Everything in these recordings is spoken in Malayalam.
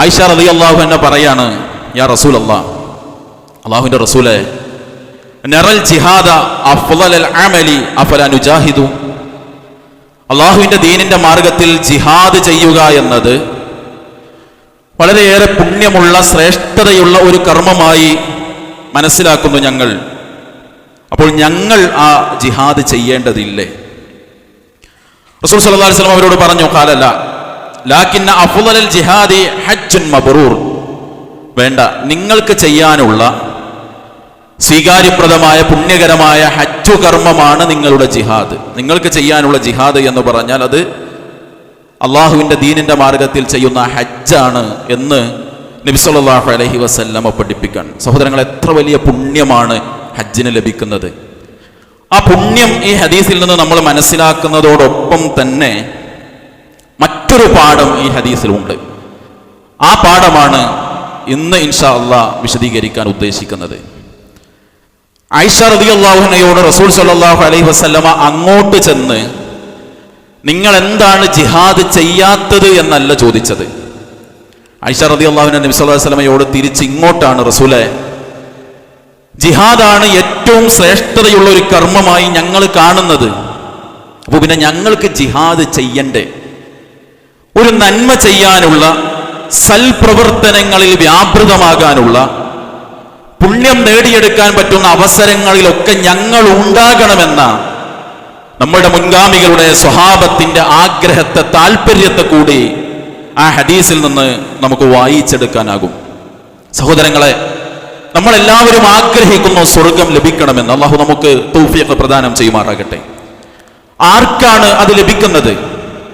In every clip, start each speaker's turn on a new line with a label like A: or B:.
A: ആയിഷ റലി അള്ളാഹു എന്നെ പറയാണ് യാ റസൂൽ അള്ളാ അള്ളാഹുവിന്റെ റസൂലെ നറൽ ജിഹാദ അഫ്ളൽ അമലി അള്ളാഹുവിന്റെ ദീനിന്റെ മാർഗത്തിൽ ജിഹാദ് ചെയ്യുക എന്നത് വളരെയേറെ പുണ്യമുള്ള ശ്രേഷ്ഠതയുള്ള ഒരു കർമ്മമായി മനസ്സിലാക്കുന്നു ഞങ്ങൾ. അപ്പോൾ ഞങ്ങൾ ആ ജിഹാദ് ചെയ്യേണ്ടതില്ലേ? റസൂൽ അലൈഹി വസല്ലം അവരോട് പറഞ്ഞു കാലല്ല ജിഹാദി ഹജ്ജുൻ മബറൂർ. വേണ്ട നിങ്ങൾക്ക് ചെയ്യാനുള്ള സ്വീകാര്യപ്രദമായ പുണ്യകരമായ ഹജ്ജു കർമ്മമാണ് നിങ്ങളുടെ ജിഹാദ്. നിങ്ങൾക്ക് ചെയ്യാനുള്ള ജിഹാദ് എന്ന് പറഞ്ഞാൽ അത് അള്ളാഹുവിന്റെ ദീനിന്റെ മാർഗത്തിൽ ചെയ്യുന്ന ഹജ്ജാണ് എന്ന് നബിസ്വല്ലാഹു അലഹി വസ്ല്ലമ പഠിപ്പിക്കാൻ. സഹോദരങ്ങൾ എത്ര വലിയ പുണ്യമാണ് ഹജ്ജിന് ലഭിക്കുന്നത്. ആ പുണ്യം ഈ ഹദീസിൽ നിന്ന് നമ്മൾ മനസ്സിലാക്കുന്നതോടൊപ്പം തന്നെ മറ്റൊരു പാഠം ഈ ഹദീസിലുണ്ട് ആ പാഠമാണ് ഇന്ന് ഇൻഷാ അള്ളാഹ് വിശദീകരിക്കാൻ ഉദ്ദേശിക്കുന്നത്. ഐഷ അള്ളാഹുനയോട് റസൂൽ സല്ലാഹു അലൈഹി വസല്ലമ അങ്ങോട്ട് ചെന്ന് നിങ്ങൾ എന്താണ് ജിഹാദ് ചെയ്യാത്തത് എന്നല്ല ചോദിച്ചത്. ഐഷ നബി സല്ലല്ലാഹു അലൈഹി വസല്ലമയോട് തിരിച്ച് ഇങ്ങോട്ടാണ് റസൂലെ ജിഹാദാണ് ഏറ്റവും ശ്രേഷ്ഠതയുള്ള ഒരു കർമ്മമായി ഞങ്ങൾ കാണുന്നത്. അപ്പോൾ പിന്നെ ഞങ്ങൾക്ക് ജിഹാദ് ചെയ്യണ്ടേ? ഒരു നന്മ ചെയ്യാനുള്ള സൽപ്രവർത്തനങ്ങളിൽ വ്യാപൃതമാകാനുള്ള പുണ്യം നേടിയെടുക്കാൻ പറ്റുന്ന അവസരങ്ങളിലൊക്കെ ഞങ്ങൾ ഉണ്ടാകണമെന്ന നമ്മുടെ മുൻഗാമികളുടെ സ്വഭാവത്തിന്റെ ആഗ്രഹത്തെ താല്പര്യത്തെ കൂടി ആ ഹദീസിൽ നിന്ന് നമുക്ക് വായിച്ചെടുക്കാനാകും. സഹോദരങ്ങളെ നമ്മൾ എല്ലാവരും ആഗ്രഹിക്കുന്നു സ്വർഗം ലഭിക്കണമെന്ന്. അള്ളാഹു നമുക്ക് തൗഫീഖ് പ്രദാനം ചെയ്യുമാറാകട്ടെ. ആർക്കാണ് അത് ലഭിക്കുന്നത്?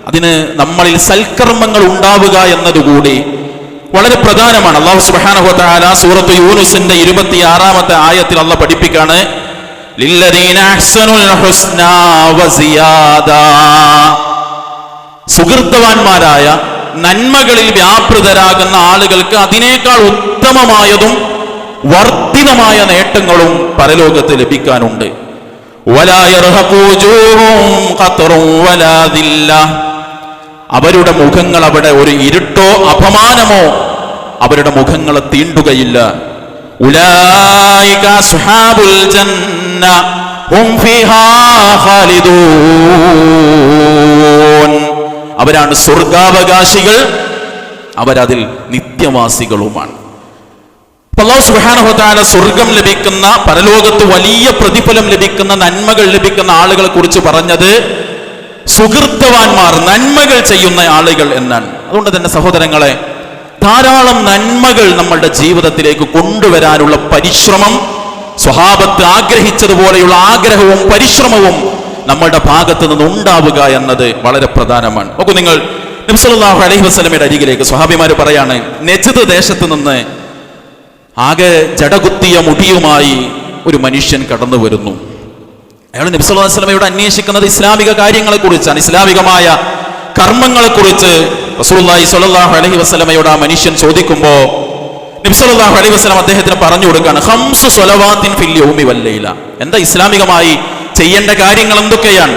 A: അതിന് നമ്മളിൽ സൽക്കർമ്മങ്ങൾ ഉണ്ടാവുക എന്നതുകൂടി വളരെ പ്രധാനമാണ്. അള്ളാഹു സുബ്ഹാനഹു വതആല സൂറത്ത് യൂനുസിന്റെ ഇരുപത്തി ആറാമത്തെ ആയത്തിൽ അള്ള പഠിപ്പിക്കാണ് സുഹൃത്തവാന്മാരായ നന്മകളിൽ വ്യാപൃതരാകുന്ന ആളുകൾക്ക് അതിനേക്കാൾ ഉത്തമമായതും വർദ്ധിതമായ നേട്ടങ്ങളും പരലോകത്ത് ലഭിക്കാനുണ്ട്. വലാ അവരുടെ മുഖങ്ങൾ അവിടെ ഒരു ഇരുട്ടോ അപമാനമോ അവരുടെ മുഖങ്ങളെ തീണ്ടുകയില്ല. അവരാണ് സ്വർഗാവകാശികൾ അവരതിൽ നിത്യവാസികളുമാണ്. വതആല സ്വർഗം ലഭിക്കുന്ന പരലോകത്ത് വലിയ പ്രതിഫലം ലഭിക്കുന്ന നന്മകൾ ലഭിക്കുന്ന ആളുകളെ കുറിച്ച് പറഞ്ഞത് സുഹൃത്തവാന്മാർ നന്മകൾ ചെയ്യുന്ന ആളുകൾ എന്നാണ്. അതുകൊണ്ട് തന്നെ സഹോദരങ്ങളെ ധാരാളം നന്മകൾ നമ്മളുടെ ജീവിതത്തിലേക്ക് കൊണ്ടുവരാനുള്ള പരിശ്രമം സ്വഭാവത്ത് ആഗ്രഹിച്ചതുപോലെയുള്ള ആഗ്രഹവും പരിശ്രമവും നമ്മളുടെ ഭാഗത്ത് നിന്ന് ഉണ്ടാവുക എന്നത് വളരെ പ്രധാനമാണ്. നോക്കൂ നിങ്ങൾ നബ്സല്ലാഹു അലഹി വസ്ലമയുടെ അരികിലേക്ക് സ്വഹാബിമാര് പറയാണ് നെജത് ദേശത്ത് നിന്ന് ആകെ ജടകുത്തിയ മുടിയുമായി ഒരു മനുഷ്യൻ കടന്നു വരുന്നു അയാൾ നബ്സുല്ലാസ്ലമയോട് അന്വേഷിക്കുന്നത് ഇസ്ലാമിക കാര്യങ്ങളെ കുറിച്ചാണ് ഇസ്ലാമികമായ കർമ്മങ്ങളെ കുറിച്ച് റസൂലുള്ളാഹി സ്വല്ലല്ലാഹു അലൈഹി വസല്ലമയോട് ആ മനുഷ്യൻ ചോദിക്കുമ്പോ സല്ലല്ലാഹു അലൈഹി വസല്ലം അദ്ദേഹത്തിന് പറഞ്ഞു കൊടുക്കുകയാണ് ഫിൽ യൗമി വല്ലൈല എന്താ ഇസ്ലാമികമായി ചെയ്യേണ്ട കാര്യങ്ങൾ എന്തൊക്കെയാണ്?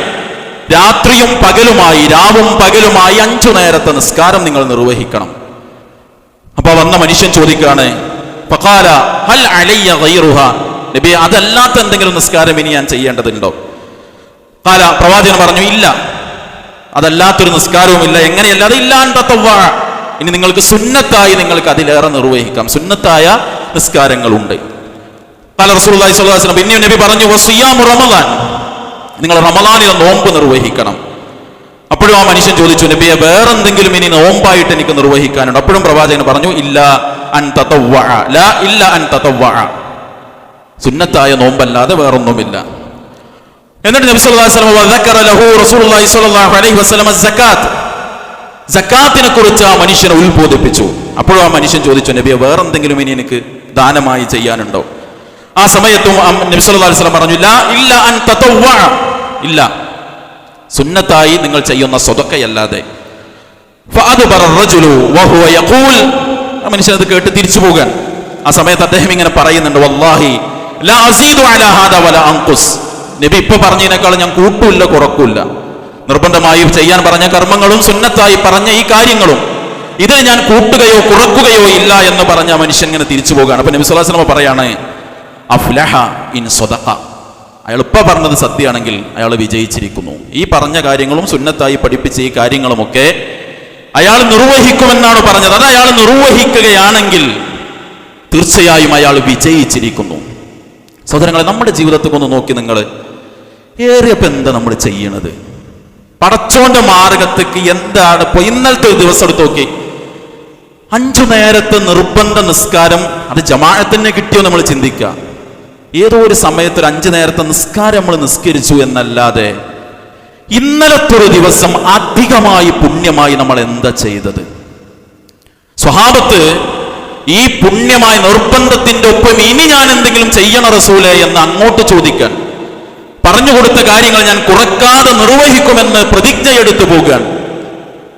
A: രാത്രിയും പകലുമായി രാവും പകലുമായി അഞ്ചു നേരത്തെ നിസ്കാരം നിങ്ങൾ നിർവഹിക്കണം. അപ്പൊ വന്ന മനുഷ്യൻ ചോദിക്കുകയാണ് ഫഖാല ഹൽ നബി അതല്ലാത്ത എന്തെങ്കിലും നിസ്കാരം ഇനി ഞാൻ ചെയ്യേണ്ടതുണ്ടോ? കാല പ്രവാചകൻ പറഞ്ഞു ഇല്ല. അതല്ലാത്തൊരു നിസ്കാരവും ഇല്ല എങ്ങനെയല്ല? അത് ഇല്ലാണ്ട് ഇനി നിങ്ങൾക്ക് സുന്നത്തായി നിങ്ങൾക്ക് അതിലേറെ നിർവഹിക്കാം. സുന്നത്തായ നിസ്കാരങ്ങളുണ്ട്. കാല അലൈഹി വസല്ലം പിന്നെയും നബി പറഞ്ഞു വസിയാമു റമദാൻ. നിങ്ങൾ റമദാനിൽ നോമ്പ് നിർവഹിക്കണം. അപ്പോഴും ആ മനുഷ്യൻ ചോദിച്ചു നബിയെ വേറെന്തെങ്കിലും ഇനി നോമ്പായിട്ട് എനിക്ക് നിർവഹിക്കാനുണ്ട്? അപ്പോഴും പ്രവാചകൻ പറഞ്ഞു ഇല്ല അൻ തതവ്വഅ. ലാ ഇല്ല അൻ തതവ്വഅ. സുന്നത്തായ നോമ്പല്ലാതെ വേറൊന്നുമില്ല. എന്നിട്ട് നബി വസല്ലം സക്കാത്ത് സക്കാത്തിനെ കുറിച്ച് ആ മനുഷ്യനെ ഉത്ബോധിപ്പിച്ചു. അപ്പോഴും ആ മനുഷ്യൻ ചോദിച്ചു നബിയെ വേറെന്തെങ്കിലും ഇനി എനിക്ക് ദാനമായി ചെയ്യാനുണ്ടോ? ആ സമയത്തും നബി സല്ലല്ലാഹു അലൈഹി വസല്ലം പറഞ്ഞു ഇല്ല ഇല്ല അൻ ഇല്ല. സുന്നത്തായി നിങ്ങൾ ചെയ്യുന്ന സ്വതക്കയല്ലാതെ. മനുഷ്യനത് കേട്ട് തിരിച്ചു പോകാൻ. ആ സമയത്ത് അദ്ദേഹം ഇങ്ങനെ പറയുന്നുണ്ട് വല്ലാഹി നബി ഇപ്പൊ പറഞ്ഞതിനേക്കാൾ ഞാൻ കൂട്ടൂല്ല കുറക്കൂല്ല നിർബന്ധമായി ചെയ്യാൻ പറഞ്ഞ കർമ്മങ്ങളും സുന്നത്തായി പറഞ്ഞ ഈ കാര്യങ്ങളും ഇതിന് ഞാൻ കൂട്ടുകയോ കുറക്കുകയോ ഇല്ല എന്ന് പറഞ്ഞ മനുഷ്യൻ ഇങ്ങനെ തിരിച്ചു പോകുകയാണ് അപ്പൊ നബി വസല്ലം പറയാണ് ഇൻ അയാൾ ഇപ്പൊ പറഞ്ഞത് സത്യമാണെങ്കിൽ അയാൾ വിജയിച്ചിരിക്കുന്നു. ഈ പറഞ്ഞ കാര്യങ്ങളും സുന്നത്തായി പഠിപ്പിച്ച ഈ കാര്യങ്ങളുമൊക്കെ അയാൾ നിർവഹിക്കുമെന്നാണ് പറഞ്ഞത്. അത് അയാൾ നിർവഹിക്കുകയാണെങ്കിൽ തീർച്ചയായും അയാൾ വിജയിച്ചിരിക്കുന്നു. സഹോദരങ്ങളെ നമ്മുടെ ജീവിതത്തിൽ ഒന്ന് നോക്കി നിങ്ങൾ ഏറിയപ്പോ എന്താ നമ്മൾ ചെയ്യണത്? പടച്ചോന്റെ മാർഗത്തേക്ക് എന്താണ് ഇപ്പൊ ഇന്നലത്തെ ഒരു ദിവസം എടുത്ത് നോക്കി. അഞ്ചു നേരത്തെ നിർബന്ധ നിസ്കാരം അത് ജമാഅത്തിന് കിട്ടിയോ നമ്മൾ ചിന്തിക്കുക ഏതോ ഒരു സമയത്ത് ഒരു അഞ്ചു നേരത്തെ നിസ്കാരം നമ്മൾ നിസ്കരിച്ചു എന്നല്ലാതെ ഇന്നലത്തെ ഒരു ദിവസം അധികമായി പുണ്യമായി നമ്മൾ എന്താ ചെയ്തത്? സ്വഹാബത്ത് ഈ പുണ്യമായ നിർബന്ധത്തിന്റെ ഒപ്പം ഇനി ഞാൻ എന്തെങ്കിലും ചെയ്യണ റസൂലെ എന്ന് അങ്ങോട്ട് ചോദിക്കാൻ. പറഞ്ഞു കൊടുത്ത കാര്യങ്ങൾ ഞാൻ കുറക്കാതെ നിർവഹിക്കുമെന്ന് പ്രതിജ്ഞയെടുത്തു പോകാൻ.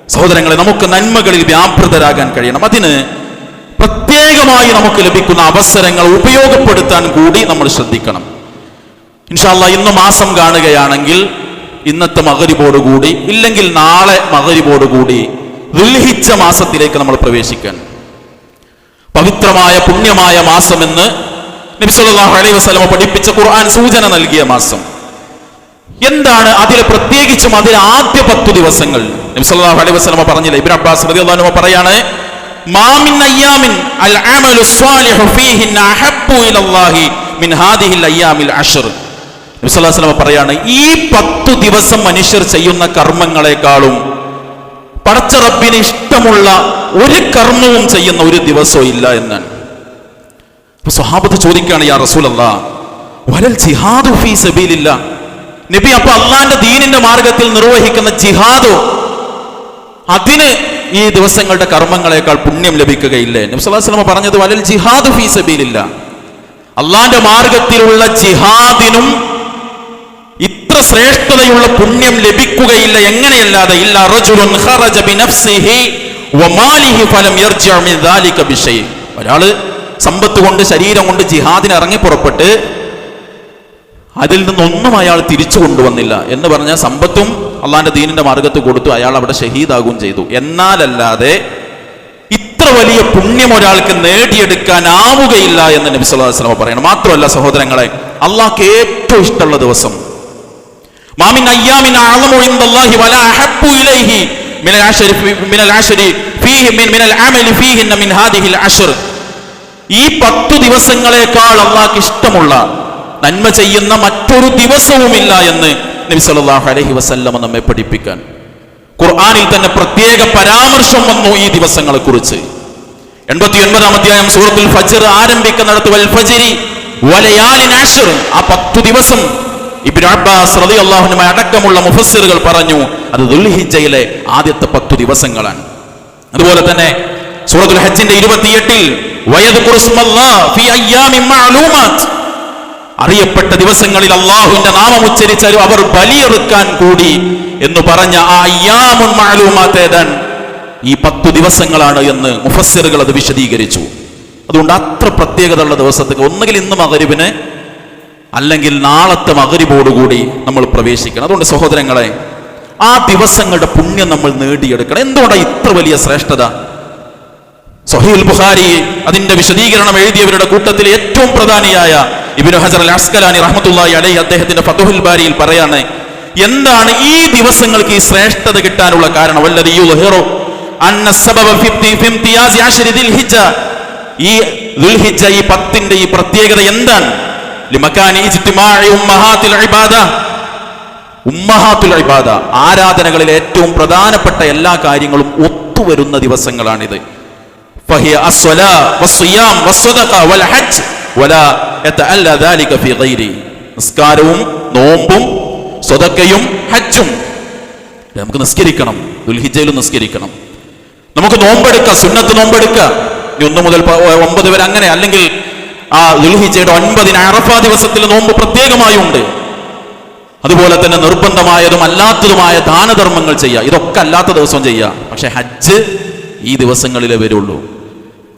A: സഹോദരങ്ങളെ നമുക്ക് നന്മകളിൽ വ്യാപൃതരാകാൻ കഴിയണം. അതിന് പ്രത്യേകമായി നമുക്ക് ലഭിക്കുന്ന അവസരങ്ങൾ ഉപയോഗപ്പെടുത്താൻ കൂടി നമ്മൾ ശ്രദ്ധിക്കണം. ഇൻഷാല്ല ഇന്ന് മാസം കാണുകയാണെങ്കിൽ ഇന്നത്തെ മകരിബോടുകൂടി ഇല്ലെങ്കിൽ നാളെ മകരിബോടുകൂടി ദുൽഹിച്ച മാസത്തിലേക്ക് നമ്മൾ പ്രവേശിക്കാൻ. പവിത്രമായ പുണ്യമായ മാസമെന്ന് നബി സല്ലല്ലാഹു അലൈഹി വസ്ലമ പഠിപ്പിച്ച ഖുർആൻ സൂചന നൽകിയ മാസം. എന്താണ് അതിൽ പ്രത്യേകിച്ചും അതിൽ ആദ്യ പത്തു ദിവസങ്ങൾ? നബി സല്ലല്ലാഹു അലൈഹി വസല്ലമ പറഞ്ഞില്ല? ഇബ്നു അബ്ബാസ് റളിയല്ലാഹു അൻഹു പറയാണ് മാമിൻ അയ്യാമിൻ അൽ അമലു സ്വാലിഹു ഫീഹിൻ അഹബ്ബു ഇലല്ലാഹി മിൻ ഹാദിഹിൽ അയ്യാമിൽ അഷ്ർ നബി സല്ലല്ലാഹു അലൈഹി വസല്ലമ പറയാണ് ഈ പത്തു ദിവസം മനുഷ്യർ ചെയ്യുന്ന കർമ്മങ്ങളെക്കാളും പടച്ച റബ്ബിന് ഇഷ്ടമുള്ള ഒരു കർമ്മവും ചെയ്യുന്ന ഒരു ദിവസവും ഇല്ല എന്നാണ്. സ്വഹാബത്ത് ചോദിക്കുകയാണ് യാ റസൂൽ വലൽ ജിഹാദു ഫീ നബി അപ്പൊ അള്ളാന്റെ ദീനിന്റെ മാർഗത്തിൽ നിർവഹിക്കുന്ന ജിഹാദോ അതിന് ഈ ദിവസങ്ങളുടെ കർമ്മങ്ങളെക്കാൾ പുണ്യം ലഭിക്കുകയില്ലേ നബി സല്ലല്ലാഹു പറഞ്ഞത് വലൽ ജിഹാദു ഫീ സബീലില്ല. അള്ളാന്റെ മാർഗത്തിലുള്ള ജിഹാദിനും ഇത്ര ശ്രേഷ്ഠതയുള്ള പുണ്യം ലഭിക്കുകയില്ല എങ്ങനെയല്ലാതെ ഇല്ല റജുലുൻ ഖറജ ബിനഫ്സിഹി വമാലിഹി ഫലം യർജിഉ മിൻ ദാലിക ബിശൈ ഒരാൾ സമ്പത്ത് കൊണ്ട് ശരീരം കൊണ്ട് ജിഹാദിന് ഇറങ്ങി പുറപ്പെട്ട് അതിൽ നിന്നൊന്നും അയാൾ തിരിച്ചു കൊണ്ടുവന്നില്ല എന്ന് പറഞ്ഞാൽ സമ്പത്തും അള്ളാന്റെ ദീനിന്റെ മാർഗത്ത് കൊടുത്തു അയാൾ അവിടെ ഷഹീദാകുകയും ചെയ്തു. എന്നാലല്ലാതെ ഇത്ര വലിയ പുണ്യം ഒരാൾക്ക് നേടിയെടുക്കാനാവുകയില്ല എന്ന് നബി വസല്ലം പറയണം. മാത്രമല്ല സഹോദരങ്ങളെ അള്ളാഹ്ക്ക് ഏറ്റവും ഇഷ്ടമുള്ള ദിവസം മാമിൻ അയ്യാമിൻ അഅളമു ഇൻദല്ലാഹി വലാ അഹബ്ബു ഇലൈഹി മിനൽ അശ്രി മിനൽ അശ്രി ഫീഹി മിൻ മിനൽ അമലി ഫീഹിന്ന മിൻ ഹാദിഹിൽ അശ്ർ. ഈ പത്തു ദിവസങ്ങളെക്കാൾ അള്ളാഹ്ക്ക് ഇഷ്ടമുള്ള നന്മ ചെയ്യുന്ന മറ്റൊരു ദിവസവുമില്ല എന്ന് നബി സല്ലല്ലാഹു അലൈഹി വസല്ലമ നമ്മെ പഠിപ്പിക്കാൻ. ഖുർആനിൽ തന്നെ പ്രത്യേക പരാമർശം വന്നു ഈ ദിവസങ്ങളെ കുറിച്ച് എൺപത്തി ഒൻപതാം അധ്യായം സൂറത്തുൽ ഫജ്ർ ആരംഭിക്കുന്നിടത്ത് വൽ ഫജ്രി വലയാലിൻ ആ പത്തു ദിവസം ഇബ്നു അബ്ബാസ് റളിയല്ലാഹു അള്ളാഹുനുമായി അടക്കമുള്ള മുഫസ്സിറുകൾ പറഞ്ഞു അത് ദുൽഹിജ്ജയിലെ ആദ്യത്തെ പത്തു ദിവസങ്ങളാണ്. അതുപോലെ തന്നെ സൂറത്തുൽ ഹജ്ജിന്റെ ഇരുപത്തിയെട്ടിൽ അറിയപ്പെട്ട ദിവസങ്ങളിൽ അള്ളാഹുവിന്റെ നാമം ഉച്ചരിച്ച അവർ ബലിയെറുക്കാൻ കൂടി എന്ന് പറഞ്ഞ ആ അയ്യാമുൻ മഅലൂമാത്ത് ഈ പത്തു ദിവസങ്ങളാണ് എന്ന് മുഫസ്സിറുകൾ അത് വിശദീകരിച്ചു. അതുകൊണ്ട് അത്ര പ്രത്യേകത ഉള്ള ദിവസത്തേക്ക് ഒന്നുകിൽ ഇന്ന് മകരിവിന് അല്ലെങ്കിൽ നാളത്തെ മകരിബോടുകൂടി നമ്മൾ പ്രവേശിക്കണം. അതുകൊണ്ട് സഹോദരങ്ങളെ ആ ദിവസങ്ങളുടെ പുണ്യം നമ്മൾ നേടിയെടുക്കണം. എന്തുകൊണ്ടാണ് ഇത്ര വലിയ ശ്രേഷ്ഠത? സഹീൽ ബുഹാരി അതിന്റെ വിശദീകരണം എഴുതിയവരുടെ കൂട്ടത്തിൽ ഏറ്റവും പ്രധാനിയായ ഇബിനു ഹസർ അൽ അസ്കലാനി റഹ്മത്തുള്ളാഹി അലൈഹി അദ്ദേഹത്തിന്റെ ഫതുഹുൽ ബാരിയിൽ പറയാണ് എന്താണ് ഈ ദിവസങ്ങൾക്ക് ഈ ശ്രേഷ്ഠത കിട്ടാനുള്ള കാരണം? വല്ലതി ദിൽഹിജ്ജ. ഈ ഈ പത്തിന്റെ ഈ പ്രത്യേകത എന്താണ്? ഉമ്മഹാത്തുൽ ഇബാദ. ആരാധനകളിൽ ഏറ്റവും പ്രധാനപ്പെട്ട എല്ലാ കാര്യങ്ങളും ഒത്തുവരുന്ന ദിവസങ്ങളാണിത്. ഫഹിയ അസ്വലാ വസ്സിയാം വസ്സദഖ വൽ ഹജ്ജ് വലാ യതഅല്ല ذلك ഫി ഗൈരി. നിസ്കാരവും നോമ്പും സദഖയും ഹജ്ജും നമുക്ക് നിസ്കരിക്കണം. ദുൽഹിജയിലും നിസ്കരിക്കണം. നമുക്ക് നോമ്പെടുക്കാം സുന്നത്ത് നോമ്പെടുക്കുക ഇനി ഒന്ന് മുതൽ ഒമ്പത് വരെ അങ്ങനെ അല്ലെങ്കിൽ ആ ദുൽഹിജയുടെ ഒൻപതിന് അറഫ ദിവസത്തിൽ നോമ്പ് പ്രത്യേകമായി ഉണ്ട് അതുപോലെ തന്നെ നിർബന്ധമായതും അല്ലാത്തതുമായ ദാനധർമ്മങ്ങൾ ചെയ്യുക. ഇതൊക്കെ അല്ലാത്ത ദിവസം ചെയ്യുക. പക്ഷെ ഹജ്ജ് ഈ ദിവസങ്ങളിലേ വരുള്ളൂ.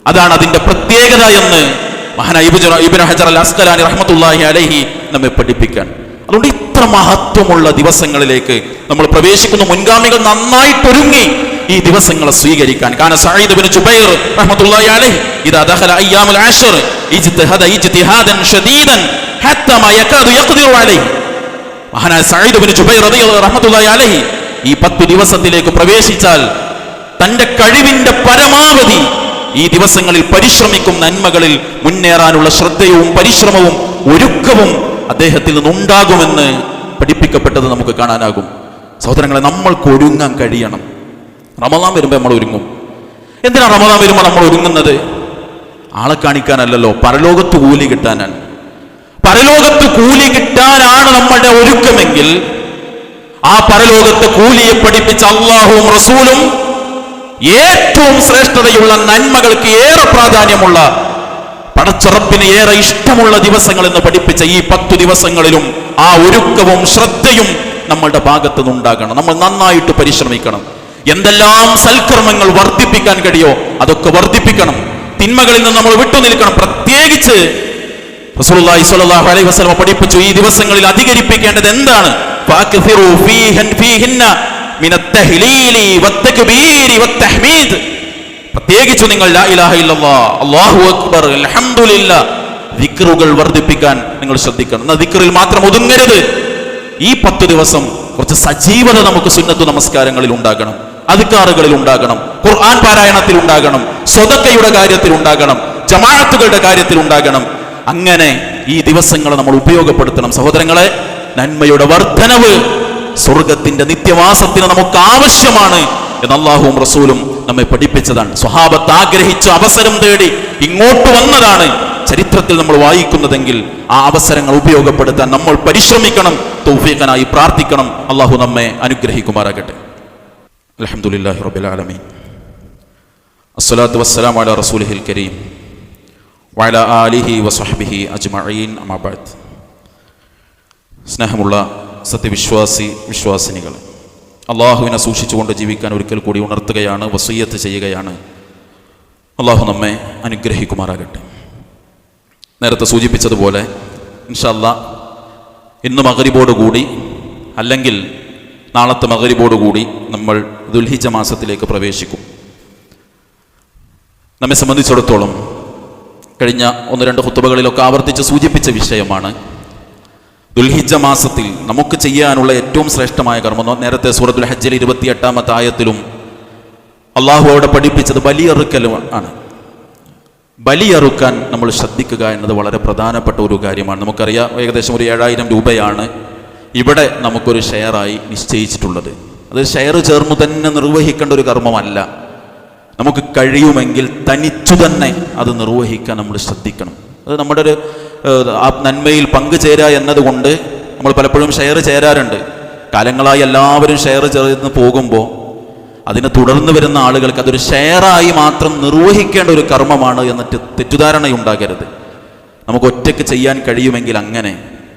A: അതാണ് അതിന്റെ പ്രത്യേകത എന്ന് മഹാന ഹജർ അൽ അസ്കലാനി റഹ്മത്തുള്ളാഹി അലൈഹി നമ്മെ പഠിപ്പിക്കാൻ. അതുകൊണ്ട് ഇത്ര മഹത്വമുള്ള ദിവസങ്ങളിലേക്ക് നമ്മൾ പ്രവേശിക്കുന്ന മുൻഗാമികൾ നന്നായിട്ടൊരുങ്ങി ഈ ദിവസങ്ങളെ സ്വീകരിക്കാൻ. കാരണം സഈദ് റഹ്മത്തുള്ളാഹി അലൈഹി ഇദാ ഇജ്തിഹാദൻ ഷദീദൻ യകാദു യഖ്ദിറു അലൈഹി. മഹാനായ സഈദ് റളിയല്ലാഹു അലൈഹി ഈ പത്ത് ദിവസത്തിലേക്ക് പ്രവേശിച്ചാൽ തന്റെ കഴിവിന്റെ പരമാവധി ഈ ദിവസങ്ങളിൽ പരിശ്രമിക്കും നന്മകളിൽ മുന്നേറാനുള്ള ശ്രദ്ധയും പരിശ്രമവും ഒരുക്കവും അദ്ദേഹത്തിൽ നിന്നുണ്ടാകുമെന്ന് പഠിപ്പിക്കപ്പെട്ടത് നമുക്ക് കാണാനാകും. സഹോദരങ്ങളെ നമ്മൾക്ക് ഒരുങ്ങാൻ കഴിയണം. റമദാൻ വരുമ്പോൾ നമ്മൾ ഒരുങ്ങും. എന്തിനാ റമദാൻ വരുമ്പോൾ നമ്മൾ ഒരുങ്ങുന്നത്? ആളെ കാണിക്കാനല്ലല്ലോ പരലോകത്ത് കൂലി കിട്ടാനാണ്. പരലോകത്ത് കൂലി കിട്ടാനാണ് നമ്മളുടെ ഒരുക്കമെങ്കിൽ ആ പരലോകത്ത് കൂലിയെ പഠിപ്പിച്ച അള്ളാഹുവും റസൂലും ഏറ്റവും ശ്രേഷ്ഠതയുള്ള നന്മകൾക്ക് ഏറെ പ്രാധാന്യമുള്ള പടച്ചുറപ്പിന് ഏറെ ഇഷ്ടമുള്ള ദിവസങ്ങൾ എന്ന് പഠിപ്പിച്ച ഈ പത്തു ദിവസങ്ങളിലും ആ ഒരുക്കവും ശ്രദ്ധയും നമ്മളുടെ ഭാഗത്തു നിന്നുണ്ടാകണം നമ്മൾ നന്നായിട്ട് പരിശ്രമിക്കണം. എന്തെല്ലാം സൽക്കർമ്മങ്ങൾ വർദ്ധിപ്പിക്കാൻ കഴിയോ അതൊക്കെ വർദ്ധിപ്പിക്കണം. തിന്മകളിൽ നിന്ന് നമ്മൾ വിട്ടുനിൽക്കണം പ്രത്യേകിച്ച് റസൂലുള്ളാഹി സ്വല്ലല്ലാഹു അലൈഹി വസല്ലം പഠിപ്പിച്ചു ഈ ദിവസങ്ങളിൽ അധികരിപ്പിക്കേണ്ടത് എന്താണ്? ഫീഹിന്ന മിന തഹ്ലീലി പ്രത്യേകിച്ച് നിങ്ങൾ ലാ ഇലാഹ ഇല്ലല്ലാഹ് അല്ലാഹു അക്ബർ അൽഹംദുലില്ലാ ദിക്റുകൾ വർദ്ധിപ്പിക്കാൻ നിങ്ങൾ ശ്രദ്ധിക്കണം. എന്നാൽ ദിക്റിൽ മാത്രം ഒതുങ്ങരുത്. ഈ പത്ത് ദിവസം കുറച്ച് സജീവത നമുക്ക് സുന്നത്തു നമസ്കാരങ്ങളിൽ ഉണ്ടാകണം. അധികാറുകളിൽ ഉണ്ടാകണം. ഖുർആൻ പാരായണത്തിൽ ഉണ്ടാകണം. സ്വതക്കയുടെ കാര്യത്തിൽ ഉണ്ടാകണം. ജമാഅത്തുകളുടെ കാര്യത്തിൽ ഉണ്ടാകണം. അങ്ങനെ ഈ ദിവസങ്ങളെ നമ്മൾ ഉപയോഗപ്പെടുത്തണം. സഹോദരങ്ങളെ നന്മയുടെ വർധനവ് സ്വർഗത്തിന്റെ നിത്യവാസത്തിന് നമുക്ക് ആവശ്യമാണ് എന്ന് അള്ളാഹുവും റസൂലും നമ്മെ പഠിപ്പിച്ചതാണ്. സ്വഹാബത്ത് ആഗ്രഹിച്ച അവസരം തേടി ഇങ്ങോട്ട് വന്നതാണ് ചരിത്രത്തിൽ നമ്മൾ വായിക്കുന്നതെങ്കിൽ ആ അവസരങ്ങൾ ഉപയോഗപ്പെടുത്താൻ നമ്മൾ പരിശ്രമിക്കണം. തൗഫീഖനായി പ്രാർത്ഥിക്കണം. അള്ളാഹു നമ്മെ അനുഗ്രഹിക്കുമാറാകട്ടെ. അലഹമുല്ലാഹി റബ്ബിൽ ആലമീൻ. അസ്സലാത്തു വസ്സലാം അല റസൂലിഹിൽ കരീം. വാല ആലിഹി വസഹബിഹി അജ്മഈൻ. അമാബാദ് സ്നേഹമുള്ള സത്യവിശ്വാസി വിശ്വാസിനികൾ അള്ളാഹുവിനെ സൂക്ഷിച്ചുകൊണ്ട് ജീവിക്കാൻ ഒരിക്കൽ കൂടി ഉണർത്തുകയാണ് വസൂയത്ത് ചെയ്യുകയാണ്. അള്ളാഹു നമ്മെ അനുഗ്രഹിക്കുമാറാകട്ടെ. നേരത്തെ സൂചിപ്പിച്ചതുപോലെ ഇൻഷല്ല ഇന്ന് മകരിബോടുകൂടി അല്ലെങ്കിൽ നാളത്തെ മകരിബോടുകൂടി നമ്മൾ ദുൽഹിജ മാസത്തിലേക്ക് പ്രവേശിക്കും. നമ്മെ സംബന്ധിച്ചിടത്തോളം കഴിഞ്ഞ ഒന്ന് രണ്ട് കുത്തുബകളിലൊക്കെ ആവർത്തിച്ച് സൂചിപ്പിച്ച വിഷയമാണ് ദുൽഹിജ മാസത്തിൽ നമുക്ക് ചെയ്യാനുള്ള ഏറ്റവും ശ്രേഷ്ഠമായ കർമ്മം നേരത്തെ സൂറത്തുൽ ഹജ്ജിൽ ഇരുപത്തിയെട്ടാമത്തെ ആയത്തിലും അള്ളാഹു അവിടെ പഠിപ്പിച്ചത് ബലിയറുക്കലും ആണ്. ബലിയറുക്കാൻ നമ്മൾ ശ്രദ്ധിക്കുക എന്നത് വളരെ പ്രധാനപ്പെട്ട ഒരു കാര്യമാണ്. നമുക്കറിയാം ഏകദേശം ഒരു ഏഴായിരം രൂപയാണ് ഇവിടെ നമുക്കൊരു ഷെയറായി നിശ്ചയിച്ചിട്ടുള്ളത്. അത് ഷെയർ ചേർന്ന് തന്നെ നിർവഹിക്കേണ്ട ഒരു കർമ്മമല്ല. നമുക്ക് കഴിയുമെങ്കിൽ തനിച്ചു തന്നെ അത് നിർവഹിക്കാൻ നമ്മൾ ശ്രദ്ധിക്കണം. അത് നമ്മുടെ ഒരു ആ നന്മയിൽ പങ്കുചേരുക എന്നതുകൊണ്ട് നമ്മൾ പലപ്പോഴും ഷെയർ ചേരാറുണ്ട്. കാലങ്ങളായി എല്ലാവരും ഷെയർ ചേർന്ന് പോകുമ്പോൾ അതിനെ തുടർന്ന് വരുന്ന ആളുകൾക്ക് അതൊരു ഷെയറായി മാത്രം നിർവഹിക്കേണ്ട ഒരു കർമ്മമാണ് എന്നിട്ട് തെറ്റിദ്ധാരണയുണ്ടാകരുത്. നമുക്ക് ഒറ്റയ്ക്ക് ചെയ്യാൻ കഴിയുമെങ്കിൽ അങ്ങനെ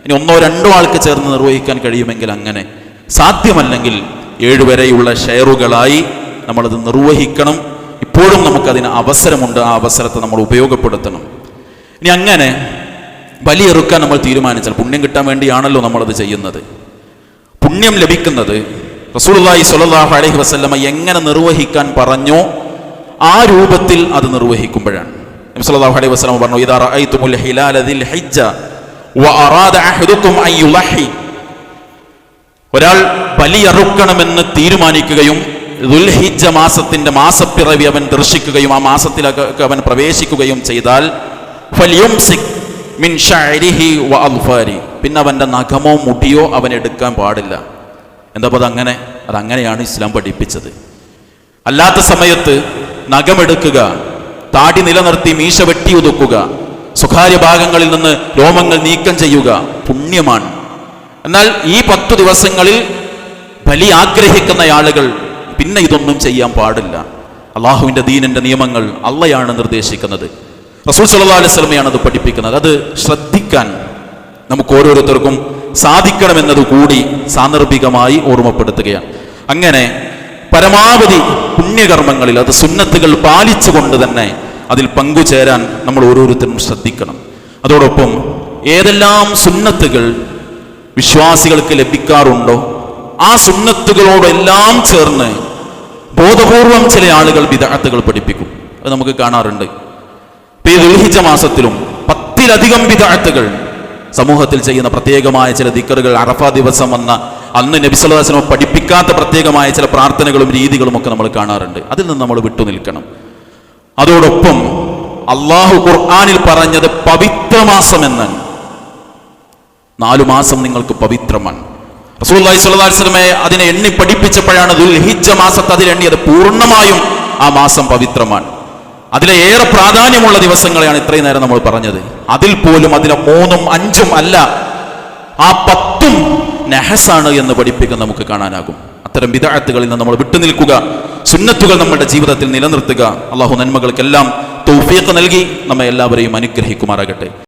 A: ഇനി ഒന്നോ രണ്ടോ ആൾക്ക് ചേർന്ന് നിർവഹിക്കാൻ കഴിയുമെങ്കിൽ അങ്ങനെ. സാധ്യമല്ലെങ്കിൽ ഏഴുവരെയുള്ള ഷെയറുകളായി നമ്മളത് നിർവഹിക്കണം. ഇപ്പോഴും നമുക്കതിന് അവസരമുണ്ട് ആ അവസരത്തെ നമ്മൾ ഉപയോഗപ്പെടുത്തണം. ഇനി അങ്ങനെ ബലിയെറുക്കാൻ നമ്മൾ തീരുമാനിച്ചാൽ പുണ്യം കിട്ടാൻ വേണ്ടിയാണല്ലോ നമ്മളത് ചെയ്യുന്നത്. പുണ്യം ലഭിക്കുന്നത് റസൂലുള്ളാഹി സ്വല്ലല്ലാഹു അലൈഹി വസല്ലമ എങ്ങനെ നിർവഹിക്കാൻ പറഞ്ഞോ ആ രൂപത്തിൽ അത് നിർവഹിക്കുമ്പോഴാണ്. നബി സല്ലല്ലാഹു അലൈഹി വസല്ലമ പറഞ്ഞു ഇദാ റഅയ്തുമുൽ ഹിലാല ദിൽ ഹിജ്ജ അറാദ അഹദുക്കും അൻ യുളഹി. ഒരാൾ ബലിയറുക്കണമെന്ന് തീരുമാനിക്കുകയും ദുൽഹിജ്ജ മാസത്തിന്റെ മാസപ്പിറവി അവൻ ദർശിക്കുകയും ആ മാസത്തിലൊക്കെ അവൻ പ്രവേശിക്കുകയും ചെയ്താൽ മിൻ ഷഅരിഹി വ പിന്നെ അവന്റെ നഖമോ മുടിയോ അവൻ എടുക്കാൻ പാടില്ല. എന്താ അത് അതങ്ങനെ? അതങ്ങനെയാണ് ഇസ്ലാം പഠിപ്പിച്ചത്. അല്ലാത്ത സമയത്ത് നഖമെടുക്കുക താടി നിലനിർത്തി മീശ വെട്ടി ഒതുക്കുക സ്വകാര്യ ഭാഗങ്ങളിൽ നിന്ന് രോമങ്ങൾ നീക്കം ചെയ്യുക പുണ്യമാണ്. എന്നാൽ ഈ പത്തു ദിവസങ്ങളിൽ ബലി ആഗ്രഹിക്കുന്ന ആളുകൾ പിന്നെ ഇതൊന്നും ചെയ്യാൻ പാടില്ല. അള്ളാഹുവിന്റെ ദീനിന്റെ നിയമങ്ങൾ അള്ളയാണ് നിർദ്ദേശിക്കുന്നത്. റസൂൽ സല്ലാ അലൈഹി അത് പഠിപ്പിക്കുന്നത്. അത് ശ്രദ്ധിക്കാൻ നമുക്ക് ഓരോരുത്തർക്കും സാധിക്കണമെന്നത് കൂടി സാന്ദർഭികമായി ഓർമ്മപ്പെടുത്തുകയാണ്. അങ്ങനെ പരമാവധി പുണ്യകർമ്മങ്ങളിൽ അത് സുന്നത്തുകൾ പാലിച്ചുകൊണ്ട് തന്നെ അതിൽ പങ്കുചേരാൻ നമ്മൾ ഓരോരുത്തരും ശ്രദ്ധിക്കണം. അതോടൊപ്പം ഏതെല്ലാം സുന്നത്തുകൾ വിശ്വാസികൾക്ക് ലഭിക്കാറുണ്ടോ ആ സുന്നത്തുകളോടെല്ലാം ചേർന്ന് ബോധപൂർവം ചില ആളുകൾ വിദഗ്ധകൾ പഠിപ്പിക്കും. അത് നമുക്ക് കാണാറുണ്ട്. ഇപ്പൊ ഈ ദുൽഹിജ മാസത്തിലും പത്തിലധികം വിദഗ്ധകൾ സമൂഹത്തിൽ ചെയ്യുന്ന പ്രത്യേകമായ ചില ദിക്കറുകൾ അറഫ ദിവസം വന്ന അന്ന് നബിസ്വലാസിനോ പഠിപ്പിക്കാത്ത പ്രത്യേകമായ ചില പ്രാർത്ഥനകളും രീതികളും ഒക്കെ നമ്മൾ കാണാറുണ്ട്. അതിൽ നിന്ന് നമ്മൾ വിട്ടു നിൽക്കണം. അതോടൊപ്പം അള്ളാഹു ഖുർആാനിൽ പറഞ്ഞത് പവിത്രമാസം എന്നാണ്. നാലു മാസം നിങ്ങൾക്ക് പവിത്രമാണ്. റസൂല്ലി സ്വല്ലാസ്ലമെ അതിനെ എണ്ണി പഠിപ്പിച്ചപ്പോഴാണ് ദുൽഹിജ മാസത്തെ അതിൽ എണ്ണിയത്. പൂർണമായും ആ മാസം പവിത്രമാണ്. അതിലെ ഏറെ പ്രാധാന്യമുള്ള ദിവസങ്ങളെയാണ് ഇത്രയും നേരം നമ്മൾ പറഞ്ഞത്. അതിൽ പോലും അതിലെ മൂന്നും അഞ്ചും അല്ല ആ പത്തും നെഹസാണ് എന്ന് പഠിപ്പിക്കാൻ നമുക്ക് കാണാനാകും. അത്തരം വിദാഴത്തുകളിൽ നിന്ന് നമ്മൾ വിട്ടുനിൽക്കുക സുന്നത്തുകൾ നമ്മുടെ ജീവിതത്തിൽ നിലനിർത്തുക. അള്ളാഹു നന്മകൾക്കെല്ലാം തൗഫീഖ് നൽകി നമ്മെ എല്ലാവരെയും അനുഗ്രഹിക്കുമാറാകട്ടെ.